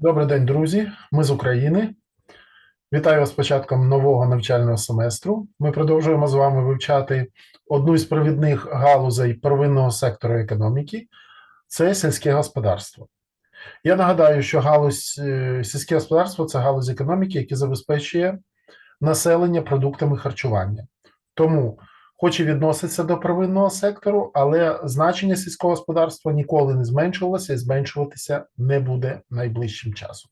Добрий день, друзі. Ми з України. Вітаю вас з початком нового навчального семестру. Ми продовжуємо з вами вивчати одну із провідних галузей первинного сектору економіки це сільське господарство. Я нагадаю, що галузь е, сільське господарство це галузь економіки, яка забезпечує населення продуктами харчування. Тому, хоч і відноситься до первинного сектору, але значення сільського господарства ніколи не зменшувалося і зменшуватися не буде найближчим часом.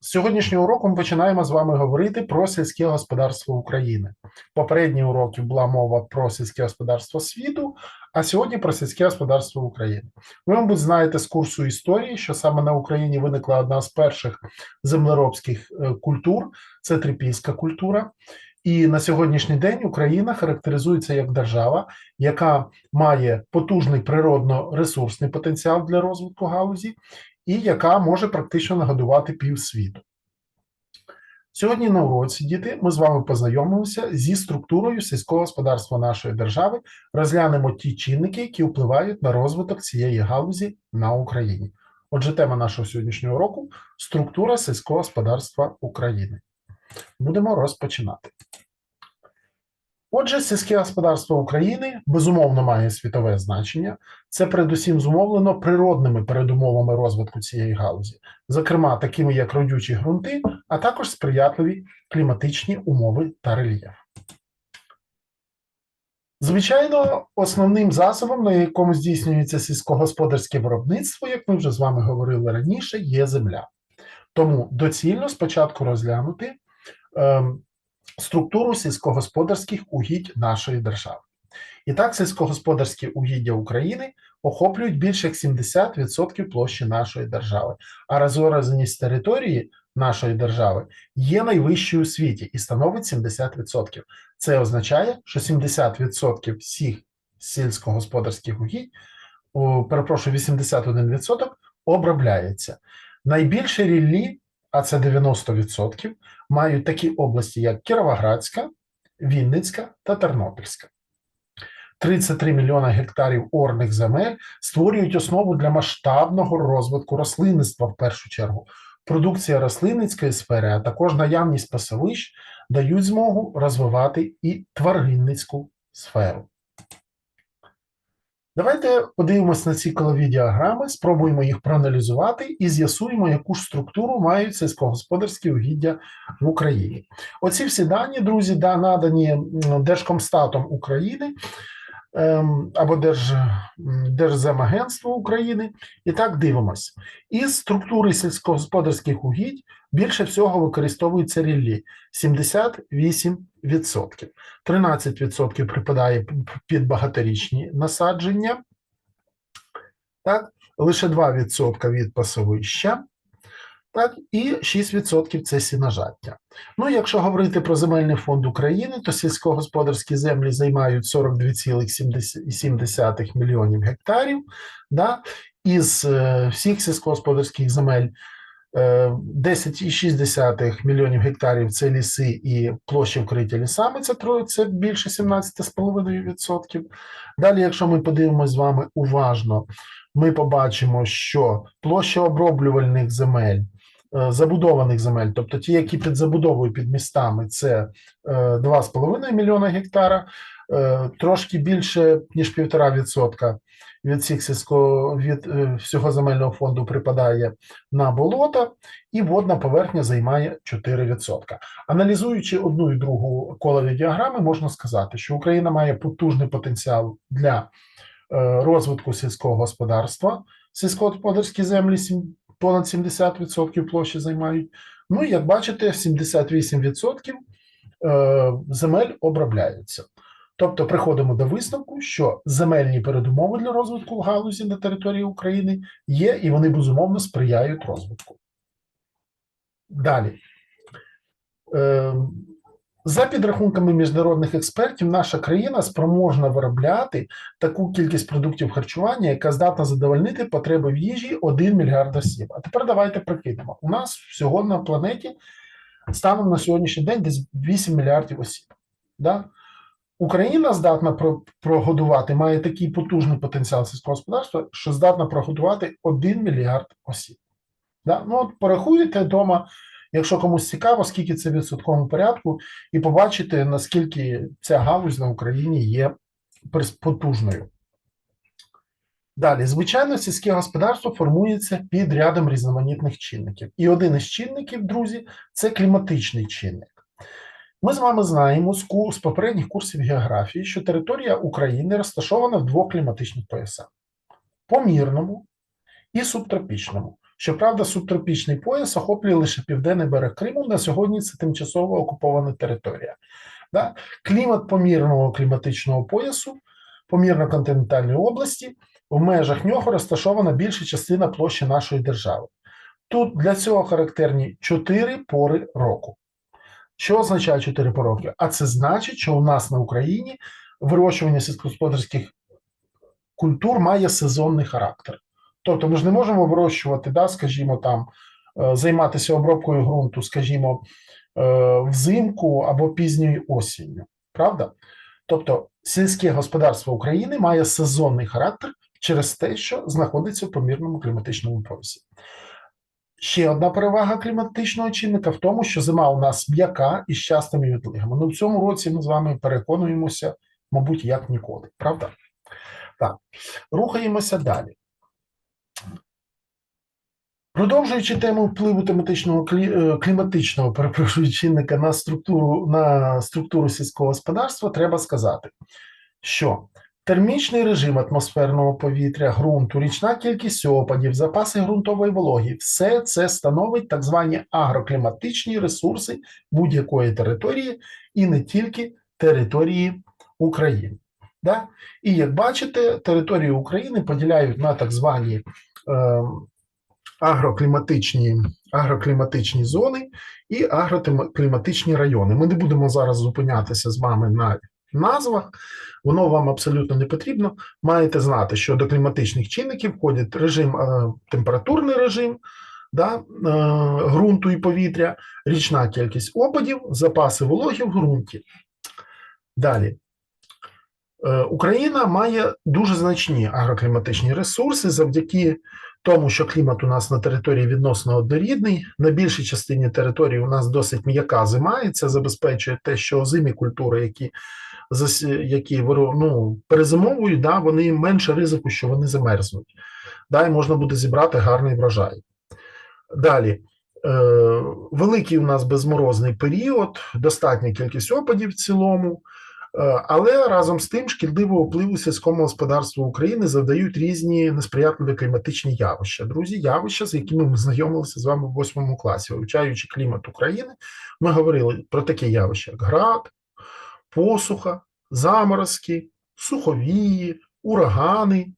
З сьогоднішнього уроку ми починаємо з вами говорити про сільське господарство України. Попередні уроки була мова про сільське господарство світу, а сьогодні про сільське господарство України. Ви, мабуть, знаєте з курсу історії, що саме на Україні виникла одна з перших землеробських е, культур це трипільська культура. І на сьогоднішній день Україна характеризується як держава, яка має потужний природно-ресурсний потенціал для розвитку галузі, і яка може практично нагодувати півсвіту. Сьогодні на уроці, діти, ми з вами познайомимося зі структурою сільського господарства нашої держави, розглянемо ті чинники, які впливають на розвиток цієї галузі на Україні. Отже, тема нашого сьогоднішнього уроку структура сільського господарства України. Будемо розпочинати. Отже, сільське господарство України безумовно має світове значення. Це передусім зумовлено природними передумовами розвитку цієї галузі, зокрема, такими як родючі ґрунти, а також сприятливі кліматичні умови та рельєф. Звичайно, основним засобом, на якому здійснюється сільськогосподарське виробництво, як ми вже з вами говорили раніше, є земля. Тому доцільно спочатку розглянути. Ем, структуру сільськогосподарських угідь нашої держави. І так, сільськогосподарські угіддя України охоплюють більше як 70% площі нашої держави, а розораність території нашої держави є найвищою у світі і становить 70%. Це означає, що 70% всіх сільськогосподарських угідь, перепрошую, 81% обробляється. Найбільше ріллі, а це 90%, мають такі області, як Кіровоградська, Вінницька та Тернопільська. 33 мільйона гектарів орних земель створюють основу для масштабного розвитку рослинництва в першу чергу. Продукція рослинницької сфери, а також наявність пасовищ дають змогу розвивати і тваринницьку сферу. Давайте подивимось на ці колові діаграми, спробуємо їх проаналізувати і з'ясуємо, яку ж структуру мають сільськогосподарські угіддя в Україні. Оці всі дані, друзі, да, надані Держкомстатом України або Держ, м, Держземагентство України. І так дивимось. Із структури сільськогосподарських угідь більше всього використовується ріллі 78%. 13% припадає під багаторічні насадження, так, лише 2% від пасовища, так, і 6% це сіножаття. Ну, якщо говорити про земельний фонд України, то сільськогосподарські землі займають 42,7 мільйонів гектарів. Да, із е, всіх сільськогосподарських земель е, 10,6 мільйонів гектарів це ліси і площі вкриті лісами, це, це більше 17,5%. Далі, якщо ми подивимося з вами уважно, ми побачимо, що площа оброблювальних земель, е, забудованих земель, тобто ті, які під забудовою під містами, це е, 2,5 мільйона гектара, е, трошки більше, ніж 1,5% від всіх сільського від е, всього земельного фонду припадає на болота, і водна поверхня займає 4%. Аналізуючи одну і другу колові діаграми, можна сказати, що Україна має потужний потенціал для е, розвитку сільського господарства. Сільськогосподарські землі понад 70% площі займають. Ну, як бачите, 78% е, земель обробляються. Тобто приходимо до висновку, що земельні передумови для розвитку галузі на території України є, і вони безумовно сприяють розвитку. Далі. За підрахунками міжнародних експертів, наша країна спроможна виробляти таку кількість продуктів харчування, яка здатна задовольнити потреби в їжі 1 мільярд осіб. А тепер давайте прикинемо. У нас всього на планеті станом на сьогоднішній день десь 8 мільярдів осіб. Да? Україна здатна прогодувати, має такий потужний потенціал сільського господарства, що здатна прогодувати 1 мільярд осіб. Да? Ну, от порахуєте вдома, якщо комусь цікаво, скільки це в відсотковому порядку, і побачите, наскільки ця галузь на Україні є потужною. Далі, звичайно, сільське господарство формується під рядом різноманітних чинників. І один із чинників, друзі, це кліматичний чинник. Ми з вами знаємо з попередніх курсів географії, що територія України розташована в двох кліматичних поясах: помірному і субтропічному. Щоправда, субтропічний пояс охоплює лише південний берег Криму. На сьогодні це тимчасово окупована територія. Да? Клімат помірного кліматичного поясу, помірно-континентальної області, в межах нього розташована більша частина площі нашої держави. Тут для цього характерні чотири пори року. Що означає чотири пори року? А це значить, що у нас на Україні вирощування сільськогосподарських культур має сезонний характер. Тобто ми ж не можемо вирощувати, да, скажімо, там, е, займатися обробкою ґрунту, скажімо, е, взимку або пізньою осінню. Правда? Тобто сільське господарство України має сезонний характер через те, що знаходиться в помірному кліматичному поясі. Ще одна перевага кліматичного чинника в тому, що зима у нас м'яка і з частими відлигами. Ну, в цьому році ми з вами переконуємося, мабуть, як ніколи. Правда? Так, рухаємося далі. Продовжуючи тему впливу тематичного е, кліматичного перепрошую, чинника на структуру, на структуру сільського господарства, треба сказати, що термічний режим атмосферного повітря, ґрунту, річна кількість опадів, запаси ґрунтової вологі все це становить так звані агрокліматичні ресурси будь-якої території і не тільки території України. Да? І як бачите, територію України поділяють на так звані е, агрокліматичні, агрокліматичні зони і агрокліматичні райони. Ми не будемо зараз зупинятися з вами на назвах, воно вам абсолютно не потрібно. Маєте знати, що до кліматичних чинників входять режим, е, температурний режим да, е, ґрунту і повітря, річна кількість опадів, запаси вологи в ґрунті. Далі. Е, Україна має дуже значні агрокліматичні ресурси завдяки тому, що клімат у нас на території відносно однорідний. На більшій частині території у нас досить м'яка зима, і це забезпечує те, що озимі культури, які, які ну, перезимовують, да, вони менше ризику, що вони замерзнуть. Да, і можна буде зібрати гарний врожай. Далі. Е, великий у нас безморозний період, достатня кількість опадів в цілому. Е, Але разом з тим шкідливого впливу сільському господарству України завдають різні несприятливі кліматичні явища. Друзі, явища, з якими ми знайомилися з вами в восьмому класі, вивчаючи клімат України, ми говорили про такі явища, як град, посуха, заморозки, суховії, урагани.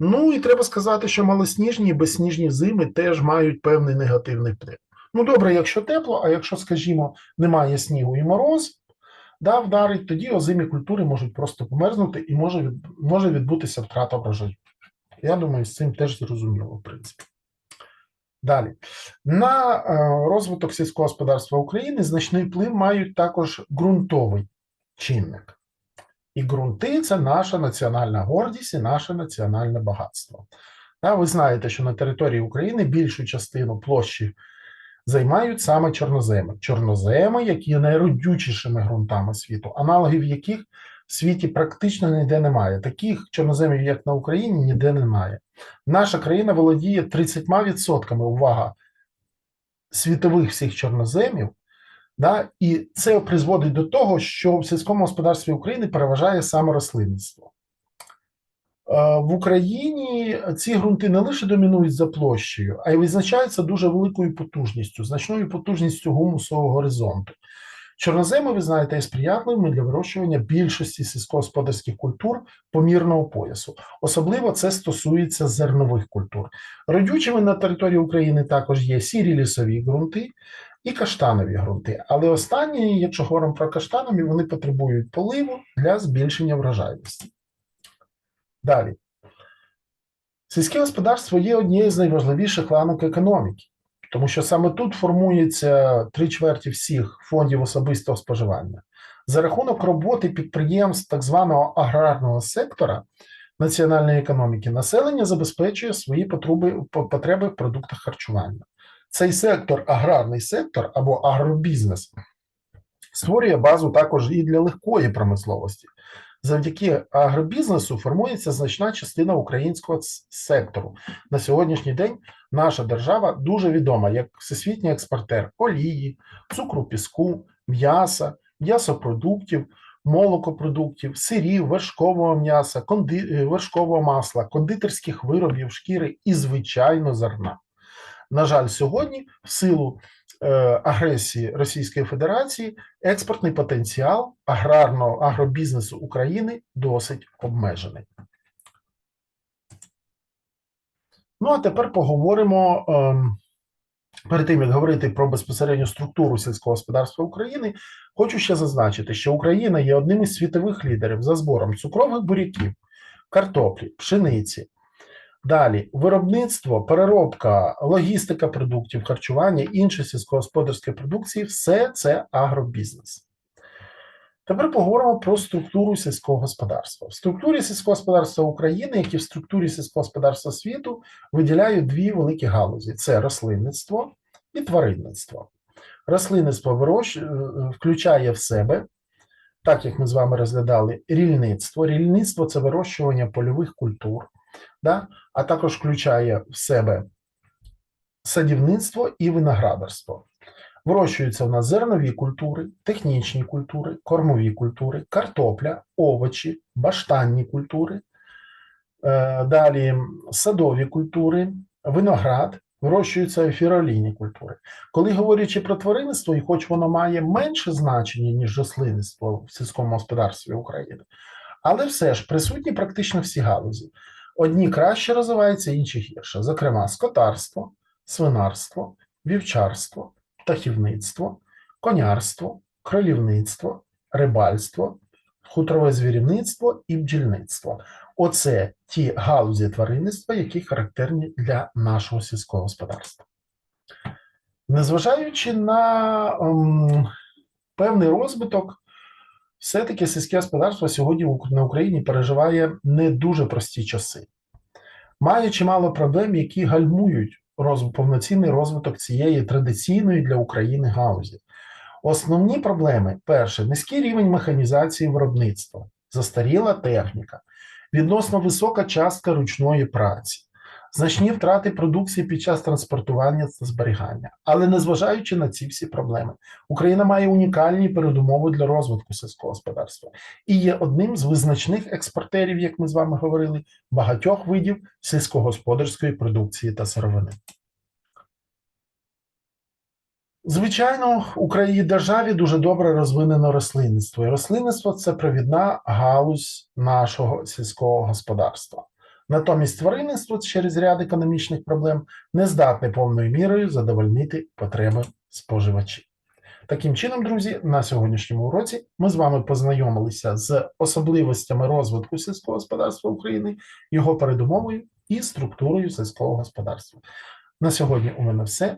Ну і треба сказати, що малосніжні і безсніжні зими теж мають певний негативний вплив. Ну, добре, якщо тепло, а якщо, скажімо, немає снігу і мороз, да, вдарить, тоді озимі культури можуть просто померзнути і може, може відбутися втрата врожаю. Я думаю, з цим теж зрозуміло, в принципі. Далі. На е, розвиток сільського господарства України значний вплив мають також ґрунтовий чинник. І ґрунти це наша національна гордість і наше національне багатство. Ви знаєте, що на території України більшу частину площі займають саме чорноземи. Чорноземи, які є найродючішими ґрунтами світу, аналогів яких в світі практично ніде немає. Таких чорноземів, як на Україні, ніде немає. Наша країна володіє 30% увага світових всіх чорноземів. Да? І це призводить до того, що в сільському господарстві України переважає саме рослинництво. Е, В Україні ці ґрунти не лише домінують за площею, а й визначаються дуже великою потужністю, значною потужністю гумусового горизонту. Чорноземи, ви знаєте, є сприятливими для вирощування більшості сільськогосподарських культур помірного поясу. Особливо це стосується зернових культур. Родючими на території України також є сірі лісові ґрунти і каштанові ґрунти. Але останні, якщо говоримо про каштанові, вони потребують поливу для збільшення врожайності. Далі. Сільське господарство є однією з найважливіших ланок економіки, тому що саме тут формується три чверті всіх фондів особистого споживання. За рахунок роботи підприємств так званого аграрного сектора національної економіки населення забезпечує свої потреби, потреби в продуктах харчування. Цей сектор, аграрний сектор або агробізнес, створює базу також і для легкої промисловості. Завдяки агробізнесу формується значна частина українського сектору. На сьогоднішній день наша держава дуже відома як всесвітній експортер олії, цукру, піску, м'яса, м'ясопродуктів, молокопродуктів, сирів, вершкового м'яса, конди... е, вершкового масла, кондитерських виробів, шкіри і, звичайно, зерна. На жаль, сьогодні, в силу агресії Російської Федерації, експортний потенціал аграрного агробізнесу України досить обмежений. Ну а тепер поговоримо. ем, Перед тим як говорити про безпосередню структуру сільського господарства України, хочу ще зазначити, що Україна є одним із світових лідерів за збором цукрових буряків, картоплі, пшениці. Далі виробництво, переробка, логістика продуктів, харчування, інші сільськогосподарської продукції все це агробізнес. Тепер поговоримо про структуру сільського господарства. В структурі сільського господарства України, як і в структурі сільського господарства світу, виділяють дві великі галузі: це рослинництво і тваринництво. Рослинництво е, включає в себе, так як ми з вами розглядали, рільництво. Рільництво це вирощування польових культур, да? а також включає в себе садівництво і виноградарство. Вирощуються в нас зернові культури, технічні культури, кормові культури, картопля, овочі, баштанні культури, Е, далі садові культури, виноград, вирощуються ефіролійні культури. Коли говорячи про тваринництво, і хоч воно має менше значення, ніж рослинництво в сільському господарстві України, але все ж присутні практично всі галузі. Одні краще розвиваються, інші гірше. Зокрема, скотарство, свинарство, вівчарство, птахівництво, конярство, кролівництво, рибальство, хуторове звірівництво і бджільництво. Оце ті галузі тваринництва, які характерні для нашого сільського господарства. Незважаючи на ем, певний розвиток, все-таки сільське господарство сьогодні на Україні переживає не дуже прості часи. Має чимало проблем, які гальмують роз- повноцінний розвиток цієї традиційної для України галузі. Основні проблеми: перше, низький рівень механізації виробництва, застаріла техніка, відносно висока частка ручної праці, значні втрати продукції під час транспортування та зберігання. Але незважаючи на ці всі проблеми, Україна має унікальні передумови для розвитку сільського господарства і є одним з визначних експортерів, як ми з вами говорили, багатьох видів сільськогосподарської продукції та сировини. Звичайно, в Україні державі дуже добре розвинено рослинництво. І рослинництво це провідна галузь нашого сільського господарства. Натомість тваринництво через ряд економічних проблем не здатне повною мірою задовольнити потреби споживачів. Таким чином, друзі, на сьогоднішньому уроці ми з вами познайомилися з особливостями розвитку сільського господарства України, його передумовою і структурою сільського господарства. На сьогодні у мене все.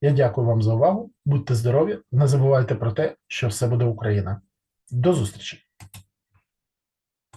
Я дякую вам за увагу. Будьте здорові, не забувайте про те, що все буде Україна. До зустрічі!